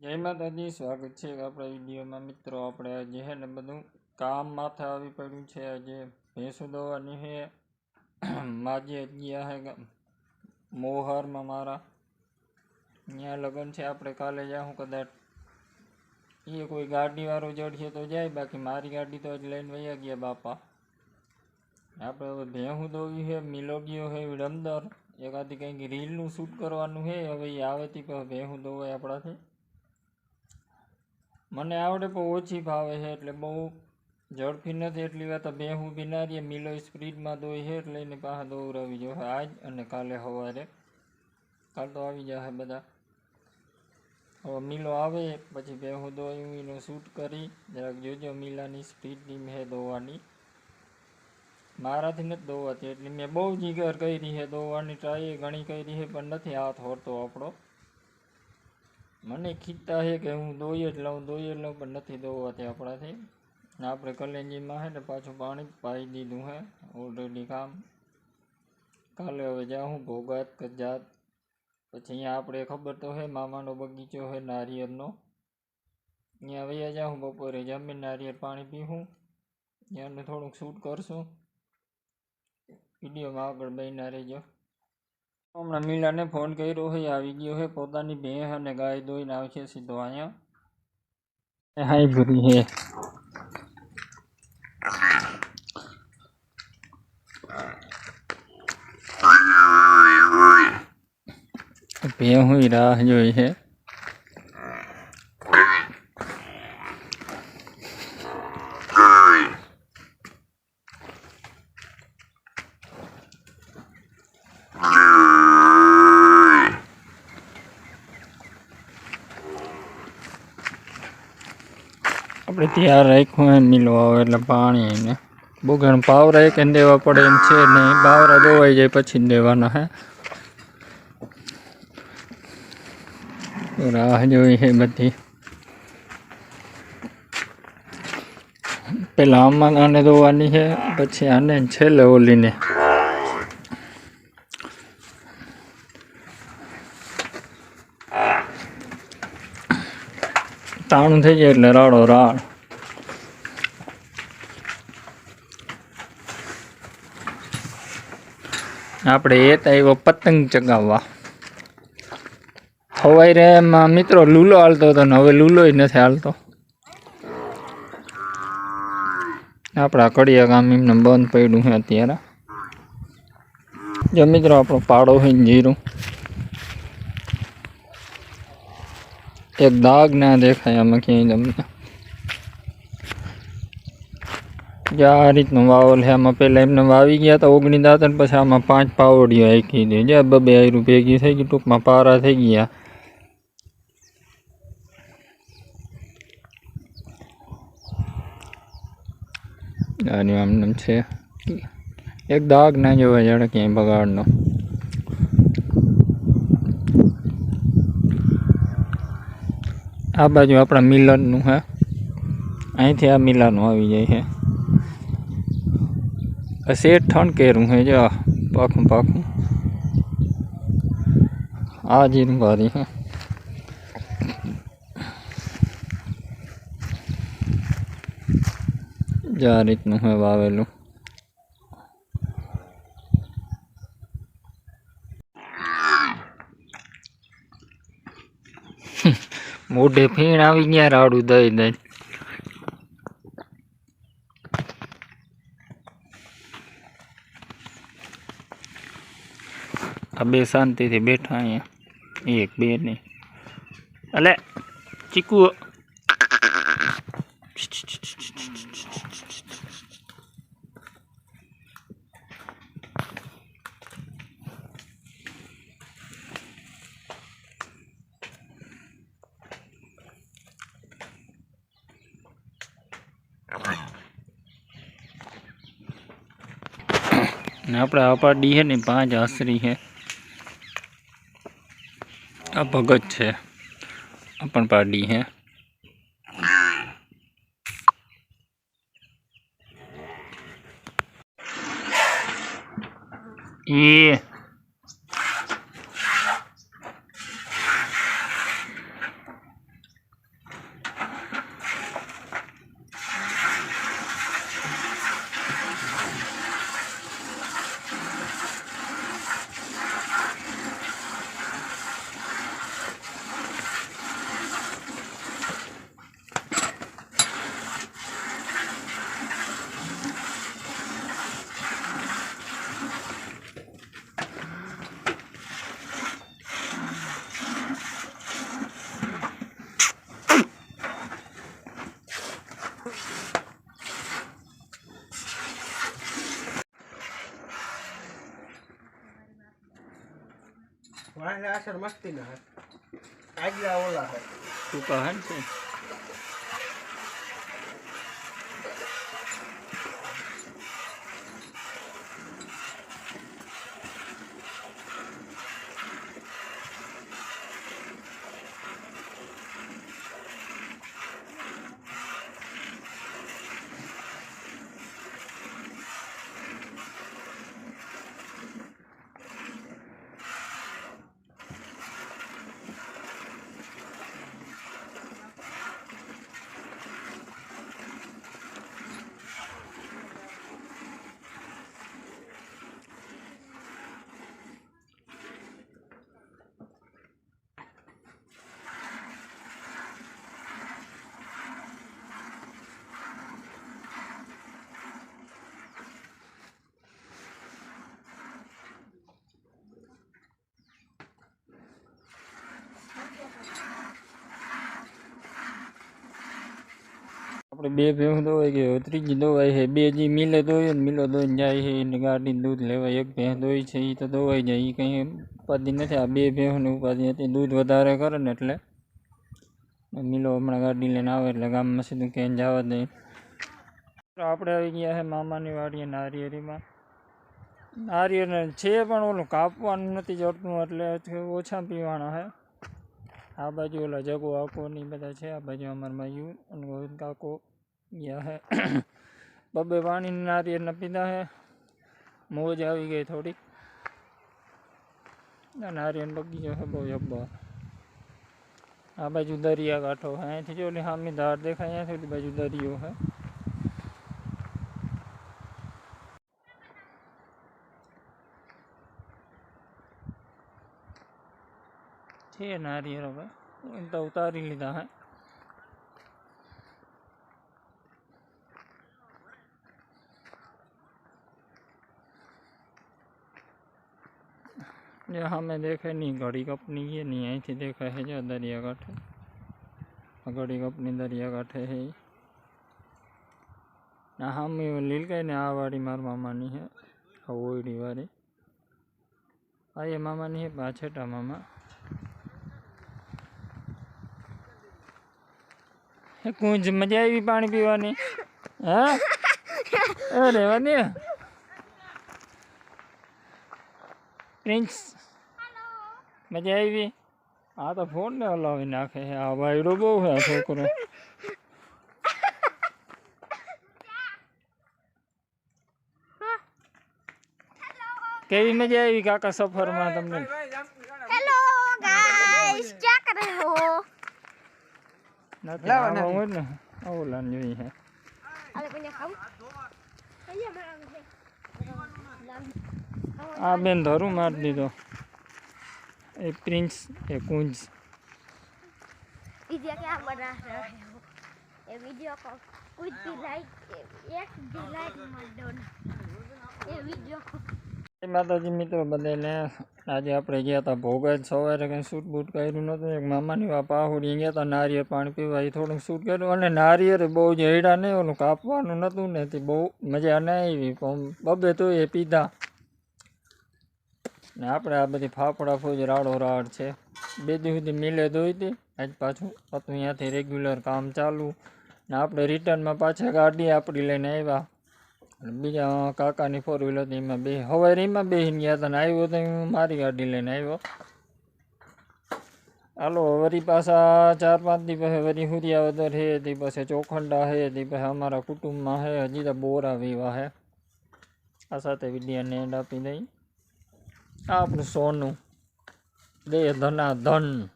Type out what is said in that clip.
જય માતાજી, સ્વાગત છે આપણા વિડીયોમાં. મિત્રો, આપણે આજે છે ને બધું કામ માથે આવી પડ્યું છે. આજે ભેંસો દોવાની છે. માજી ગયા હે મોહરમાં મારા. ત્યાં લગ્ન છે. આપણે કાલે જાઉં કદાચ. એ કોઈ ગાડીવાળો જડશે તો જાય. બાકી મારી ગાડી તો જ લઈને વયા ગયા બાપા. આપણે હવે ભેહું દોવી છે, મિલોડીઓ છે વિડમદર એકાદી કંઈક રીલનું શૂટ કરવાનું છે. હવે એ આવે તી ભેહું દોવાય આપણાથી. મને આવડે પણ ઓછી ભાવે છે, એટલે બહુ ઝડપી નથી. એટલી વાર તો બે હું બિનારીએ મિલો સ્પીડમાં દોય છે, એટલે એને પાસે દોવરાવી જો આજ અને કાલે સવારે. કાલ તો આવી જશે બધા. હવે મિલો આવે, પછી બે હું દોયું, એનું શૂટ કરી. જરાક જોજો મિલાની સ્પીડની છે દોવાની. મારાથી નથી દોવાતી, એટલે મેં બહુ જીગર કરી છે. દોવાની ટ્રાય ઘણી કરી છે, પણ નથી હાથ હોતો આપણો. મને ખીચતા છે કે હું દોઈ જ લઉં દોઈ જ લઉં, પણ નથી દોવાતી આપણાથી. આપણે કલેંજીમાં છે ને પાછું પાણી પાઈ દીધું છે ઓલરેડી કામ. કાલે હવે જાઉં ભોગાત કજાત પછી અહીંયા આપણે ખબર તો છે મામાનો બગીચો છે નારિયેળનો. અહીંયા વયા જાઉં બપોરે જમીન, નારિયેળ પાણી પીવું ત્યાંનું થોડુંક શૂટ કરશું. વિડીયોમાં આગળ બન્યા રહેજો. હમણાં મીલાને ફોન કર્યો હોય આવી ગયો છે પોતાની ભેંસ અને ગાય દોઈને આવશે સીધો અહીંયા. હાય ભૂરી છે ભેં હું રાહ જોઈ છે આપણે ત્યાં રાખ્યું મિલો આવે એટલે પાણી એને બહુ ઘણું પાવરા એક દેવા પડે એમ છે નહીં પાવરા દોવાઈ જાય પછી દેવાના હે. રાહ જોઈ છે બધી. પેલા આમાં આને ધોવાની છે, પછી આને છેલ્લે ઓલીને. તાણું થઈ જાય એટલે રાડો રાડ. આપણે એ તો આવ્યો પતંગ ચગાવવા હવાઈ રે એમાં મિત્રો લૂલો હાલતો હતો ને હવે લૂલોય નથી હાલતો આપણા કડિયા ગામ એમને બંધ પડ્યું છે અત્યારે જો મિત્રો આપણો પાડો હોય ને જીરું એક દાગ ના દેખાય આમાં ક્યાંય તમને જો આ રીતનું વાવલ છે. આમાં પહેલાં એમને વાવી ગયા હતા ઓગણી દાંત પછી આમાં પાંચ પાવડીઓ આખી દે જે બબે આયરું ભેગી થઈ ગઈ ટૂંકમાં પારા થઈ ગયા. આની આમ છે. એક દાગ ના જોવા જાણે ક્યાંય બગાડનો. આ બાજુ આપણા મિલનનું હે. અહીંથી આ મિલાનું આવી જાય છે. આ શેઠ ઠણ કેરું હે જો પાખું પાખું આ જીરું વારી હે જો રીતનું હે વાવેલું મોઢે ફીણ આવી ગયા રાડું દઈ દઈ આ બે શાંતિથી બેઠા અહીંયા એક બે નહીં અલે ચીકુ ને આપણે આ પાડી છે ને પાંચ આશરી છે આ ભગત છે આ પણ પાડી છે એ વાહ આસર મસ્તી ના હે. આગલા ઓલા હે. તું કહન છે આપણે બે ભેંસ દોવાઈ ગઈ હવે ત્રીજી દોવાઈ છે બે જે મિલે દોઈએ ને મિલો દોઈને જાય છે એને ગાડીને દૂધ લેવા એક ભેંસ દોઈ છે એ તો દોવાઈ જાય એ કંઈ ઉપાધિ નથી આ બે ભેંસની ઉપાધિ હતી દૂધ વધારે કરે ને એટલે મિલો હમણાં ગાડી લઈને આવે એટલે ગામમાં સીધું ક્યાંય જવા દે તો આપણે આવી ગયા છે મામાની વાડીએ નારિયેરીમાં નારિયેળ છે પણ ઓલું કાપવાનું નથી જડતું એટલે ઓછા પીવાના છે આ બાજુ ઓલા જગો આકો ને ઈ બધા છે આ બાજુ અમારા માયુ અને ગોવિંદ કાકો ગયા હે બબે પાણી નારિયેળ પીધા હે મોજ આવી ગઈ થોડીક આ નારિયેળ બગીચો છે બહુ જબ્બર આ બાજુ દરિયા કાંઠો છે અહીંથી જો ઓલી સામે ધાર દેખાય અહીંયાથી ઓલી બાજુ દરિયો છે છે નારિયેળ હવે એમ તો ઉતારી લીધા હે જે સામે દેખાય નહીં ઘડી કપની છે નહીં અહીંથી દેખાય છે જો દરિયા કાંઠે આ ઘડી કપની દરિયા કાંઠે છે ઈ. આ સામે લીલકાઈ ને આ વાડી મારા મામાની છે આ ઓયડી વાળી આ એ મામાની છે પાછેટા મામા એ કુંજ મજા આવી પાણી પીવાની હા અરે વાને પ્રિન્સ મજા આવી? આ તો ફોન ને હલાવી નાખે છે. આ વાયડો બહુ છે આ છોકરો. કેવી મજા આવી કાકા સફરમાં તમને? હેલો ગાઈસ ક્યાં કર હો? હે. આ બેન ધરું મારી દીધો. એ પ્રિન્સ એ કુંજ. વિડિયો ક્યાં બના રહે હો એ વિડિયો કો કુછ ભી લાઈક એક ભી લાઈક મત દો એ માતાજી મિત્રો બધાને આજે આપણે ગયા હતા ભોગજ સવારે કંઈ શૂટ બૂટ કર્યું નહોતું એક મામાની વાપા આહુડી ગયા હતા નારિયેળ પાણી પીવા એ થોડુંક શૂટ કર્યું અને નારિયેળ બહુ જ હેડા નહીં ઓલું કાપવાનું નહોતું ને તે બહુ મજા ના આવી બબે તો એ પીધા. ને આપણે આ બધી ફાફડા ફોજ રાડો રાડ છે બે દી સુધી મિલે ધોઈ હતી આજ પાછું હતું અહીંયાથી રેગ્યુલર કામ ચાલુ ને આપણે રિટર્નમાં પાછા ગાડી આપણી લઈને આવ્યા અને બીજા કાકાની ફોર વ્હીલર હતી એમાં બે હવારે એમાં બેસીને ગયા હતા ને આવ્યો તો હું મારી ગાડી લઈને આવ્યો હાલો વરી પાછા ચાર પાંચ દી પછી વરી હુરિયાવદર હે તે પછી ચોખંડા હે તે પછી અમારા કુટુંબમાં હે હજી તો બોરા વિવાહ હે આ સાથે વિદ્યાને એન્ડ આપી દઈ આ આપણું સોનું. દે ધના ધન.